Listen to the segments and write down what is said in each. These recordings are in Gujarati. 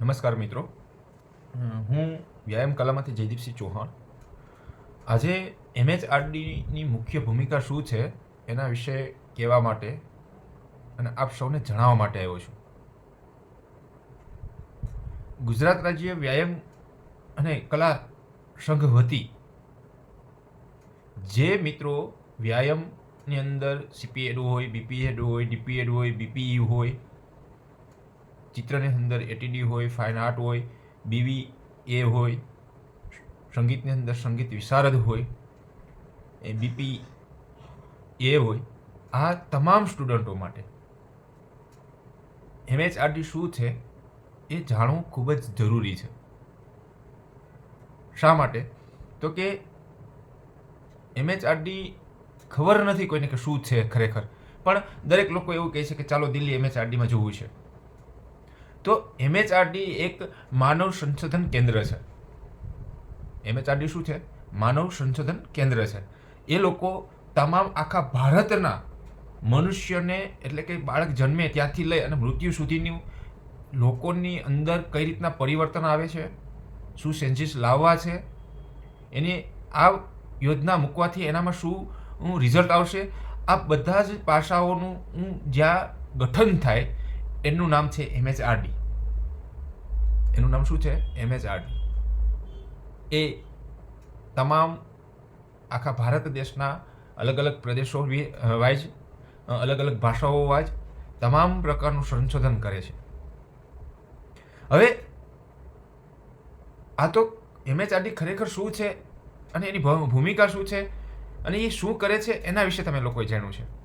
નમસ્કાર મિત્રો. હું વ્યાયામ કલામાંથી જયદીપસિંહ ચૌહાણ. આજે એમએચઆરડીની મુખ્ય ભૂમિકા શું છે એના વિશે કહેવા માટે અને આપ સૌને જણાવવા માટે આવ્યો છું. ગુજરાત રાજ્ય વ્યાયામ અને કલા સંઘ વતી જે મિત્રો વ્યાયામની અંદર સીપીએડ હોય, બીપીએડ હોય, ડીપીએડ હોય બીપીઈ હોય ચિત્રની અંદર એટીડી હોય ફાઇન આર્ટ હોય બીવી એ હોય, સંગીતની અંદર સંગીત વિશારદ હોય, એ બીપી એ હોય, આ તમામ સ્ટુડન્ટો માટે. એમએચઆરડી શું છે? એ જાણવું ખૂબ જ જરૂરી છે. શા માટે? તો કે એમએચઆરડી ખબર નથી કોઈને કે શું છે ખરેખર. પણ દરેક લોકો એવું કહે છે કે ચાલો દિલ્હી એમએચઆરડીમાં જવું છે. તો એમએચઆરડી એક માનવ સંશોધન કેન્દ્ર છે. એમએચઆરડી શું છે? માનવ સંશોધન કેન્દ્ર છે. એ લોકો તમામ આખા ભારતના મનુષ્યને એટલે કે બાળક જન્મે ત્યાંથી લઈ અને મૃત્યુ સુધીની લોકોની અંદર કઈ રીતના પરિવર્તન આવે છે? શું ચેન્જીસ લાવવા છે? એની આ યોજના મૂકવાથી એનામાં શું રિઝલ્ટ આવશે? આ બધા જ પાસાઓનું હું જ્યાં ગઠન થાય એનું નામ છે એમએચઆરડી એનું નામ શું છે? એમએચઆરડી એ તમામ આખા ભારત દેશના અલગ અલગ પ્રદેશો વાઇઝ અલગ અલગ ભાષાઓ વાઇઝ તમામ પ્રકારનું સંશોધન કરે છે. હવે આ તો એમએચઆરડી ખરેખર શું છે? અને એની ભૂમિકા શું છે? અને એ શું કરે છે? એના વિશે તમે લોકોએ જાણ્યું છે.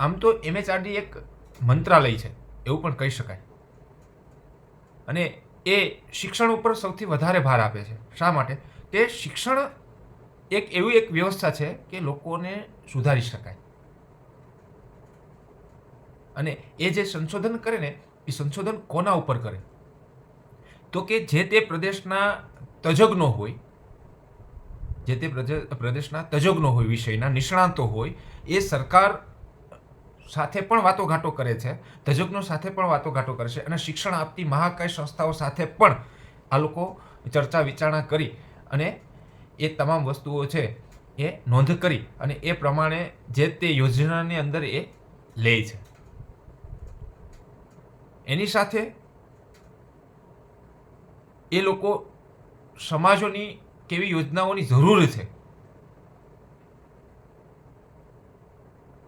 આમ તો એમએચઆરડી એક મંત્રાલય છે, એવું પણ કહી શકાય. અને એ શિક્ષણ ઉપર સૌથી વધારે ભાર આપે છે. શા માટે? કે શિક્ષણ એક એવી એક વ્યવસ્થા છે કે લોકોને સુધારી શકાય. અને એ જે સંશોધન કરે ને, એ સંશોધન કોના ઉપર કરે? તો કે જે તે પ્રદેશના તજજ્ઞો હોય, જે તે પ્રદેશના તજજ્ઞો હોય, વિષયના નિષ્ણાંતો હોય, એ સરકાર સાથે પણ વાતોઘાટો કરે છે તજજ્ઞો સાથે પણ વાતોઘાટો કરે છે અને શિક્ષણ આપતી મહાકાય સંસ્થાઓ સાથે પણ આ લોકો ચર્ચા વિચારણા કરી અને એ તમામ વસ્તુઓ છે એ નોંધ કરી અને એ પ્રમાણે જે તે યોજનાની અંદર એ લે છે. એની સાથે એ લોકો સમાજોની કેવી યોજનાઓની જરૂર છે,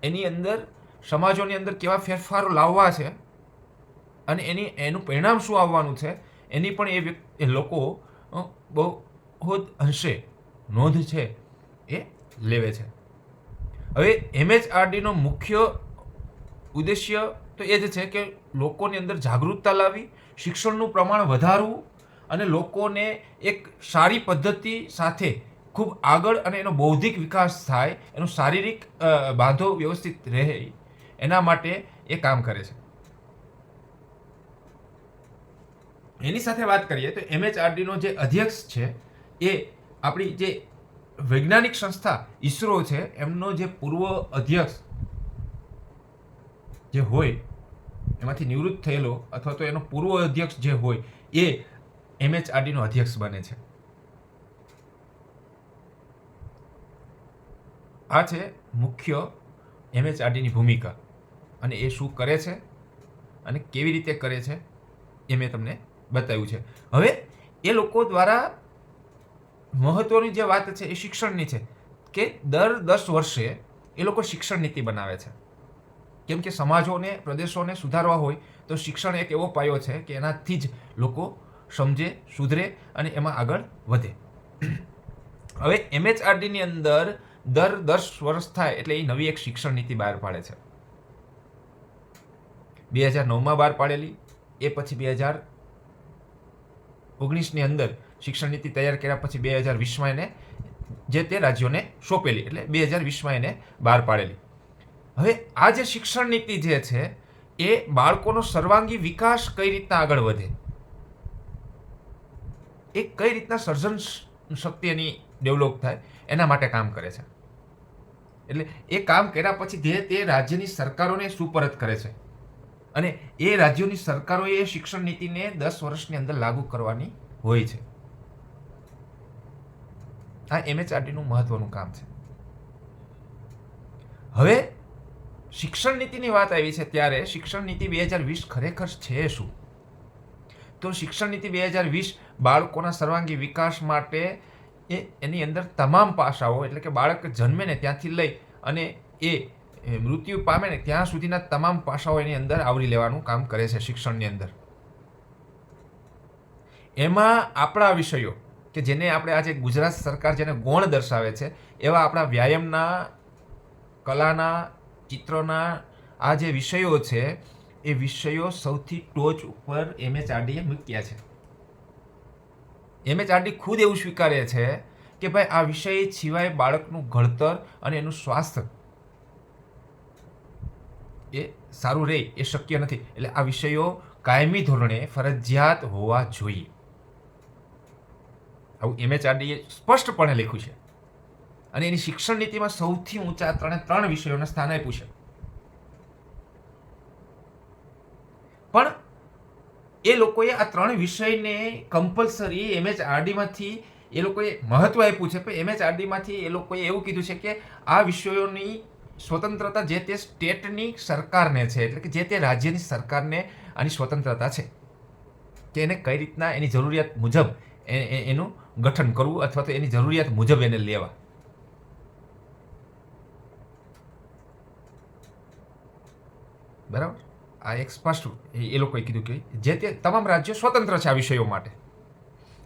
એની અંદર સમાજોની અંદર કેવા ફેરફારો લાવવા છે અને એની, એનું પરિણામ શું આવવાનું છે, એની પણ એ વ્યક્તિ લોકો બહુ હશે, નોંધ છે, એ લેવે છે. હવે એમએચઆરડીનો મુખ્ય ઉદ્દેશ્ય તો એ જ છે કે લોકોની અંદર જાગૃતતા લાવી શિક્ષણનું પ્રમાણ વધારવું અને લોકોને એક સારી પદ્ધતિ સાથે ખૂબ આગળ અને એનો બૌદ્ધિક વિકાસ થાય, એનો શારીરિક બાંધો વ્યવસ્થિત રહે. એના માટે એ કામ કરે છે. એની સાથે વાત કરીએ તો એમએચઆરડીનો જે અધ્યક્ષ છે, એ આપણી જે વૈજ્ઞાનિક સંસ્થા ઈસરો છે, એમનો જે પૂર્વ અધ્યક્ષ જે હોય, એમાંથી નિવૃત્ત થયેલો અથવા તો એનો પૂર્વ અધ્યક્ષ જે હોય, એ એમએચઆરડીનો અધ્યક્ષ બને છે. આ છે મુખ્ય એમએચઆરડીની ભૂમિકા. અને એ શું કરે છે? અને કેવી રીતે કરે છે? એ મેં તમને બતાવ્યું છે. હવે એ લોકો દ્વારા મહત્વની જે વાત છે એ શિક્ષણની છે કે દર દસ વર્ષે એ લોકો શિક્ષણ નીતિ બનાવે છે. કેમ કે સમાજોને, પ્રદેશોને સુધારવા હોય તો શિક્ષણ એક એવો પાયો છે કે એનાથી જ લોકો સમજે, સુધરે અને એમાં આગળ વધે. હવે એમએચઆરડીની અંદર દર દસ વર્ષ થાય એટલે એ નવી એક શિક્ષણ નીતિ બહાર પાડે છે. બે હજાર નવમાં બહાર પાડેલી. એ પછી બે હજાર ઓગણીસની અંદર શિક્ષણ નીતિ તૈયાર કર્યા પછી બે હજાર વીસમાં એને જે તે રાજ્યોને સોંપેલી. એટલે બે હજાર વીસમાં એને બહાર પાડેલી. હવે આ જે શિક્ષણ નીતિ જે છે, એ બાળકોનો સર્વાંગી વિકાસ કઈ રીતના આગળ વધે? એ કઈ રીતના સર્જન શક્તિ એની ડેવલપ થાય, એના માટે કામ કરે છે. એટલે એ કામ કર્યા પછી જે તે રાજ્યની સરકારોને સુપરત કરે છે. અને એ રાજ્યોની સરકારોએ શિક્ષણ નીતિને દસ વર્ષની અંદર લાગુ કરવાની હોય છે. આ એમએચઆરટીનું મહત્વનું કામ છે. હવે શિક્ષણ નીતિની વાત આવી છે ત્યારે શિક્ષણ નીતિ બે હજાર વીસ ખરેખર છે શું? તો શિક્ષણ નીતિ બે હજાર વીસ બાળકોના સર્વાંગી વિકાસ માટે એ એની અંદર તમામ પાસાઓ એટલે કે બાળક જન્મે ને ત્યાંથી લઈ અને એ મૃત્યુ પામે ને ત્યાં સુધીના તમામ પાસાઓ એની અંદર આવરી લેવાનું કામ કરે છે શિક્ષણની અંદર. એમાં આપણા વિષયો કે જેને આપણે આજે ગુજરાત સરકાર જેને ગૌણ દર્શાવે છે, એવા આપણા વ્યાયામના, કલાના, ચિત્રોના આ જે વિષયો છે, એ વિષયો સૌથી ટોચ ઉપર એમએચઆરડીએ મૂક્યા છે. એમએચઆરડી ખુદ એવું સ્વીકારે છે કે ભાઈ આ વિષય સિવાય બાળકનું ઘડતર અને એનું સ્વાસ્થ્ય એ સારું રહે એ શક્ય નથી. એટલે આ વિષયો કાયમી ધોરણે ફરજિયાત હોવા જોઈએ. આવું એમએચઆરડીએ સ્પષ્ટપણે લખ્યું છે. અને એની શિક્ષણ નીતિમાં સૌથી ઊંચા ત્રણે ત્રણ વિષયોને સ્થાન આપ્યું છે. પણ એ લોકોએ આ ત્રણ વિષયને કમ્પલસરી એમએચઆરડીમાંથી એ લોકોએ મહત્વ આપ્યું છે. પણ એમએચઆરડીમાંથી એ લોકોએ એવું કીધું છે કે આ વિષયોની સ્વતંત્રતા જે તે સ્ટેટની સરકારને છે, એટલે કે જે તે રાજ્યની સરકારને આની સ્વતંત્રતા છે, કે એને કઈ રીતના એની જરૂરિયાત મુજબ એનું ગઠન કરવું અથવા તો એની જરૂરિયાત મુજબ એને લેવા. બરાબર? આ એક સ્પષ્ટ એ લોકોએ કીધું કે જે તે તમામ રાજ્યો સ્વતંત્ર છે આ વિષયો માટે.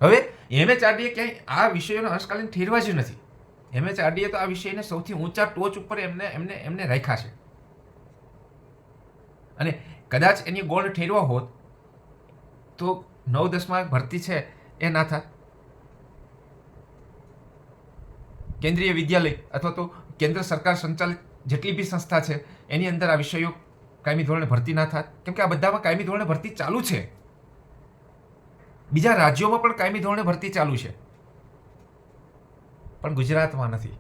હવે એમએચઆરડીએ ક્યાંય આ વિષયોને અંશકાલીન ઠેરવા જ નથી. એમએચઆરડીએ તો આ વિષયને સૌથી ઊંચા ટોચ ઉપર એમને એમને એમને રાખ્યા છે. અને કદાચ એની ગોળ ઠેરવા હોત, તો નવ દસમાં ભરતી છે એ ના થાત. કેન્દ્રીય વિદ્યાલય અથવા તો કેન્દ્ર સરકાર સંચાલિત જેટલી બી સંસ્થા છે, એની અંદર આ વિષયો કાયમી ધોરણે ભરતી ના થાત. કેમ કે આ બધામાં કાયમી ધોરણે ભરતી ચાલુ છે. બીજા રાજ્યોમાં પણ કાયમી ધોરણે ભરતી ચાલુ છે. પણ ગુજરાતમાં નથી.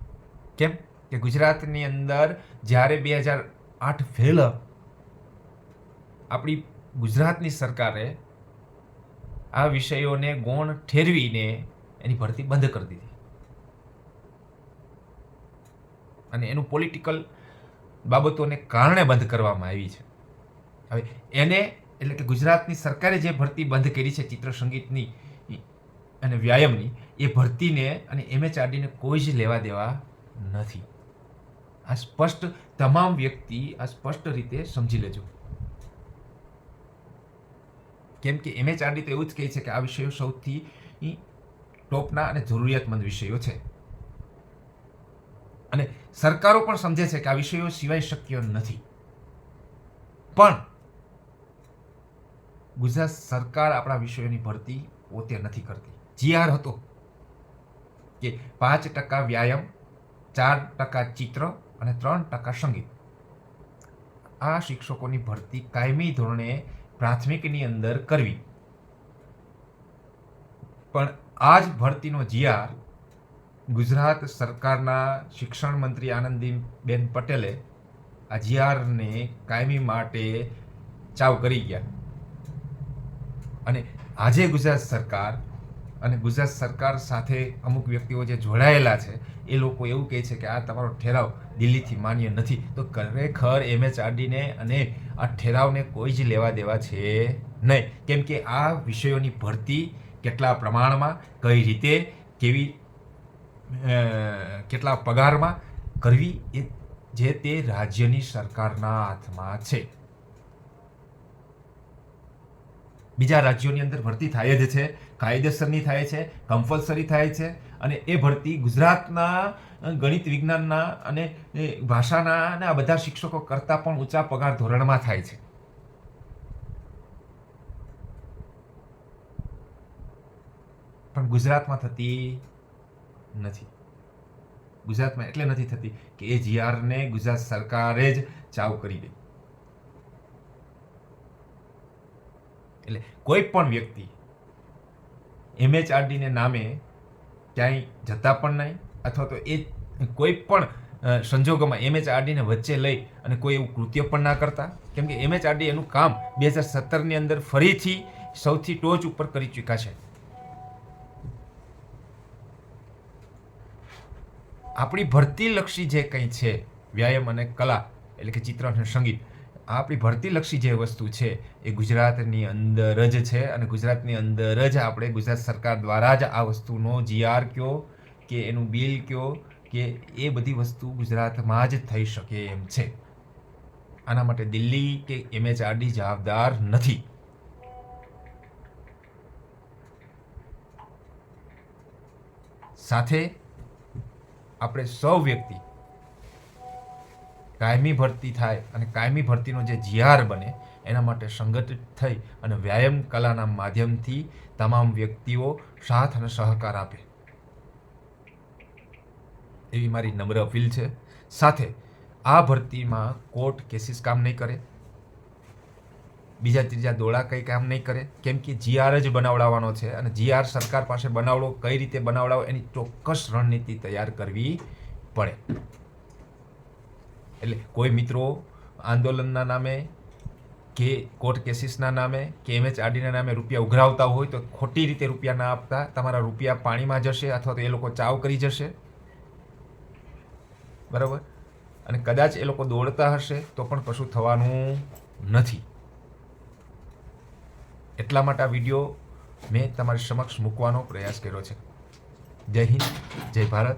કેમ? કે ગુજરાતની અંદર જ્યારે બે હજાર આઠ ફેલ આપણી ગુજરાતની સરકારે આ વિષયોને ગૌણ ઠેરવીને એની ભરતી બંધ કરી દીધી. અને એનું પોલિટિકલ બાબતોને કારણે બંધ કરવામાં આવી છે. હવે એને એટલે કે ગુજરાતની સરકારે જે ભરતી બંધ કરી છે ચિત્ર સંગીતની અને વ્યાયામની એ ભરતીને અને એમએચઆરડીને કોઈ જ લેવા દેવા નથી. આ સ્પષ્ટ તમામ વ્યક્તિ આ સ્પષ્ટ રીતે સમજી લેજો. કેમ કે એમએચઆરડી તો એવું જ કહે છે કે આ વિષયો સૌથી ટોપના અને જરૂરિયાતમંદ વિષયો છે. અને સરકારો પણ સમજે છે કે આ વિષયો સિવાય શક્ય નથી. પણ ગુજરાત સરકાર આપણા વિષયોની ભરતી પોતે નથી કરતી. જીઆર હતો કે પાંચ ટકા વ્યાયામ, ચાર ટકા ચિત્ર અને ત્રણ ટકા સંગીત. આ શિક્ષકોની ભરતી કાયમી ધોરણે પ્રાથમિકની અંદર કરવી. પણ આ જ ભરતીનો જીઆર ગુજરાત સરકારના શિક્ષણ મંત્રી આનંદીબેન પટેલે આ જીઆરને કાયમી માટે ચાવ કરી ગયા. અને આજે ગુજરાત સરકાર અને ગુજરાત સરકાર સાથે અમુક વ્યક્તિઓ જે જોડાયેલા છે, એ લોકો એવું કહે છે કે આ તમારો ઠેરાવ દિલ્હીથી માન્ય નથી. તો ખરેખર એમએચઆરડીને અને આ ઠેરાવને કોઈ જ લેવા દેવા છે નહીં. કેમ કે આ વિષયોની ભરતી કેટલા પ્રમાણમાં, કઈ રીતે, કેવી કેટલા પગારમાં કરવી એ જે તે રાજ્યની સરકારના હાથમાં છે. બીજા રાજ્યોની અંદર ભરતી થાય જ છે, કાયદેસરની થાય છે કમ્પલસરી થાય છે અને એ ભરતી ગુજરાતના ગણિત વિજ્ઞાનના અને ભાષાના અને આ બધા શિક્ષકો કરતાં પણ ઊંચા પગાર ધોરણમાં થાય છે. પણ ગુજરાતમાં થતી નથી. ગુજરાતમાં એટલે નથી થતી કે એ જીઆરને ગુજરાત સરકારે જ ચાવ કરી દઈ એટલે કોઈ પણ વ્યક્તિ એમએચઆરડીને નામે ક્યાંય જતા પણ નહીં, અથવા તો એ કોઈ પણ સંજોગોમાં એમએચઆરડીને વચ્ચે લઈ અને કોઈ એવું કૃત્ય પણ ના કરતા. કેમ કે એમએચઆરડી એનું કામ બે હજાર સત્તરની અંદર ફરીથી સૌથી ટોચ ઉપર કરી ચૂક્યા છે. આપણી ભરતીલક્ષી જે કંઈ છે, વ્યાયામ અને કલા, એટલે કે ચિત્ર અને સંગીત આપણી ભરતીલક્ષી જે વસ્તુ છે એ ગુજરાતની અંદર જ છે અને ગુજરાતની અંદર જ આપણે ગુજરાત સરકાર દ્વારા જ આ વસ્તુનો જીઆર કયો, કે એનું બિલ કયો, કે એ બધી વસ્તુ ગુજરાતમાં જ થઈ શકે એમ છે. આના માટે દિલ્હી કે એમએચઆરડી જવાબદાર નથી. સાથે આપણે સૌ વ્યક્તિ કાયમી ભરતી થાય અને કાયમી ભરતીનો જે જીઆર બને, એના માટે સંગઠિત થઈ અને વ્યાયામ કલાના માધ્યમથી તમામ વ્યક્તિઓ સાથ અને સહકાર આપે. એવી મારી નમ્ર અપીલ છે. સાથે આ ભરતીમાં કોર્ટ કેસીસ કામ નહીં કરે. બીજા ત્રીજા દોડા કંઈ કામ નહીં કરે. કેમ કે જીઆર જ બનાવડાવવાનો છે અને જીઆર સરકાર પાસે બનાવડો, કઈ રીતે બનાવડાવો, એની ચોક્કસ રણનીતિ તૈયાર કરવી પડે. એટલે કોઈ મિત્રો આંદોલનના નામે કે કોર્ટ કેસીસના નામે કે એમએચઆરડીના નામે રૂપિયા ઉઘરાવતા હોય તો ખોટી રીતે રૂપિયા ના આપતા, તમારા રૂપિયા પાણીમાં જશે અથવા તો એ લોકો ચાવ કરી જશે. બરાબર? અને કદાચ એ લોકો દોડતા હશે તો પણ કશું થવાનું નથી. એટલા માટે આ વીડિયો મેં તમારી સમક્ષ મૂકવાનો પ્રયાસ કર્યો છે. જય હિન્દ, જય ભારત.